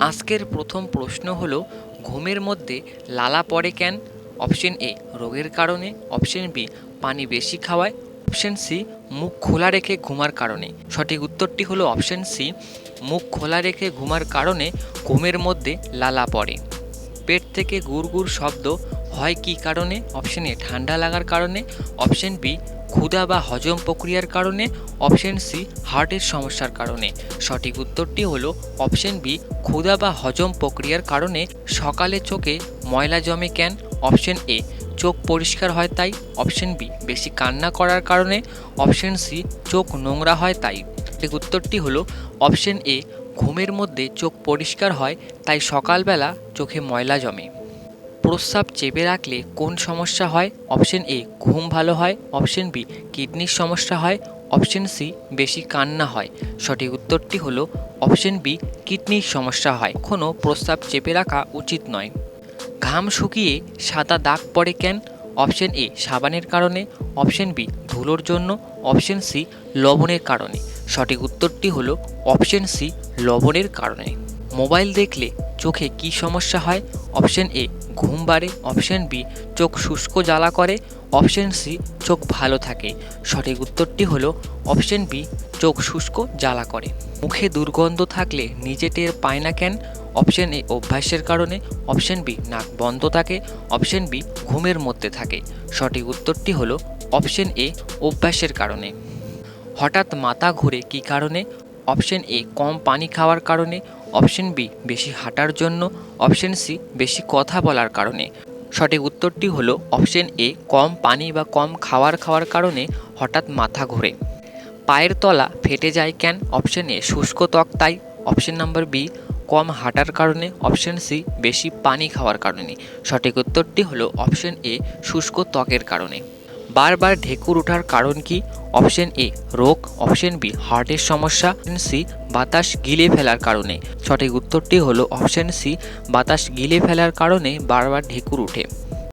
আজকের প্রথম প্রশ্ন হল, ঘুমের মধ্যে লালা পড়ে কেন? অপশন এ, রোগের কারণে। অপশন বি, পানি বেশি খাওয়ায়। অপশন সি, মুখ খোলা রেখে ঘুমার কারণে। সঠিক উত্তরটি হলো অপশন সি, মুখ খোলা রেখে ঘুমার কারণে ঘুমের মধ্যে লালা পড়ে। পেট থেকে গুড় গুড় শব্দ হয় কী কারণে? অপশন এ ঠান্ডা লাগার কারণে। অপশন বি ক্ষুধা বা হজম প্রক্রিয়ার কারণে। অপশন সি হার্টের সমস্যার কারণে। সঠিক উত্তরটি হলো অপশন বি ক্ষুধা বা হজম প্রক্রিয়ার কারণে। সকালে চোখে ময়লা জমে কেন? অপশন এ চোখ পরিষ্কার হয় তাই। অপশন বি বেশি কান্না করার কারণে। অপশন সি চোখ নোংরা হয় তাই। সঠিক উত্তরটি হলো অপশন এ ঘুমের মধ্যে চোখ পরিষ্কার হয় তাই সকালবেলা চোখে ময়লা জমে। প্রস্রাব চেপে রাখলে কোন সমস্যা হয়? অপশন এ ঘুম ভালো হয়। অপশন বি কিডনির সমস্যা হয়। অপশন সি বেশি কান্না হয়। সঠিক উত্তরটি হলো অপশন বি কিডনির সমস্যা হয়। কোনো প্রস্রাব চেপে রাখা উচিত নয়। ঘাম শুকিয়ে সাদা দাগ পড়ে কেন? অপশন এ সাবানের কারণে। অপশন বি ধুলোর জন্য। অপশন সি লবণের কারণে। সঠিক উত্তরটি হলো অপশন সি লবণের কারণে। মোবাইল দেখলে চোখে কি সমস্যা হয়? অপশন এ, ঘুম বাড়ে। অপশন বি, চোখ শুষ্ক জ্বালা করে। অপশন সি, চোখ ভালো থাকে। সঠিক উত্তরটি হলো অপশন বি, চোখ শুষ্ক জ্বালা করে। মুখে দুর্গন্ধ থাকলে নিজে টের পায় না কেন? অপশন এ, অভ্যাসের কারণে। অপশন বি, নাক বন্ধ থাকে। অপশন বি, ঘুমের মধ্যে থাকে। সঠিক উত্তরটি হলো অপশন এ, অভ্যাসের কারণে। হঠাৎ মাথা ঘুরে কী কারণে? অপশন এ, কম পানি খাওয়ার কারণে। অপশন বি, বেশি হাঁটার জন্য। অপশন সি, বেশি কথা বলার কারণে। সঠিক উত্তরটি হলো অপশন এ, কম পানি বা কম খাওয়ার খাওয়ার কারণে হঠাৎ মাথা ঘোরে। পায়ের তলা ফেটে যায় কেন? অপশন এ, শুষ্ক ত্বক তাই। অপশন নাম্বার বি, কম হাঁটার কারণে। অপশন সি, বেশি পানি খাওয়ার কারণে। সঠিক উত্তরটি হলো অপশন এ, শুষ্ক ত্বকের কারণে। বারবার ঢেকুর ওঠার কারণ কি? অপশন এ রোগ। অপশন বি হার্টের সমস্যা। সি বাতাস গিলে ফেলার কারণে। সঠিক উত্তরটি হলো অপশন সি বাতাস গিলে ফেলার কারণে বারবার ঢেকুর ওঠে।